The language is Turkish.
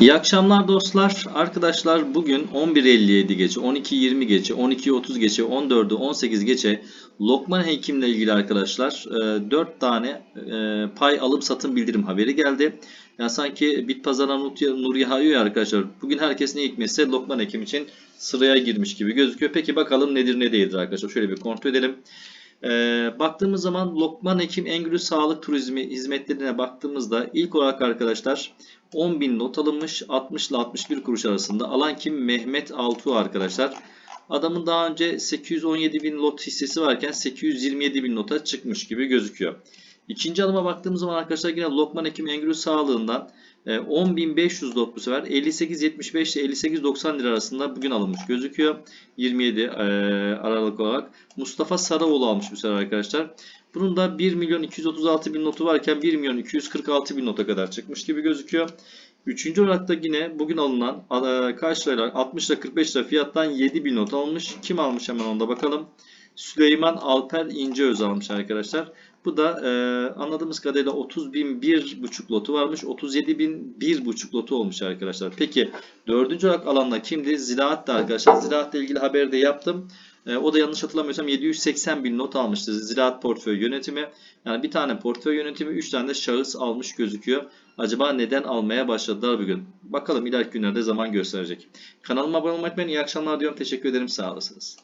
İyi akşamlar dostlar. Arkadaşlar bugün 11.57 geçe, 12.20 geçe, 12.30 geçe, 14'ü 18 geçe Lokman Hekim'le ilgili arkadaşlar 4 tane e, pay alım satım bildirim haberi geldi. Yani sanki bit pazarına nur, nur yağıyor ya arkadaşlar. Bugün herkes ne hikmetse Lokman Hekim için sıraya girmiş gibi gözüküyor. Peki bakalım nedir ne değildir arkadaşlar. Şöyle bir kontrol edelim. Ee, baktığımız zaman Lokman Hekim Engülü Sağlık Turizmi hizmetlerine baktığımızda ilk olarak arkadaşlar 10.000 not alınmış 60 ile 61 kuruş arasında. Alan kim? Mehmet Altuğ arkadaşlar. Adamın daha önce 817 bin lot hissesi varken 827 bin nota çıkmış gibi gözüküyor. İkinci alıma baktığımız zaman arkadaşlar yine Lokman Hekim Engülü Sağlığı'ndan e, 10.500 lot bu sefer 58.75 ile 58.90 lira arasında bugün alınmış gözüküyor. 27 e, Aralık olarak. Mustafa Sarıoğlu almış bu sefer arkadaşlar. Bunun da 1 milyon 236 bin notu varken 1 milyon 246 bin nota kadar çıkmış gibi gözüküyor. Üçüncü olarak da yine bugün alınan kaç lira 60 lira 45 lira fiyattan 7 bin not almış. Kim almış hemen onda bakalım. Süleyman Alper İnceöz almış arkadaşlar. Bu da e, anladığımız kadarıyla 30 bin bir buçuk lotu varmış. 37 bin bir buçuk lotu olmuş arkadaşlar. Peki dördüncü olarak alanda kimdi? Ziraat da arkadaşlar. Ziraatla ilgili haberi de yaptım. E, o da yanlış hatırlamıyorsam 780 bin not almıştı Ziraat Portföy Yönetimi. Yani bir tane portföy yönetimi 3 tane de şahıs almış gözüküyor. Acaba neden almaya başladılar bugün? Bakalım ileriki günlerde zaman gösterecek. Kanalıma abone olmayı unutmayın. İyi akşamlar diyorum. Teşekkür ederim. Sağ olasınız.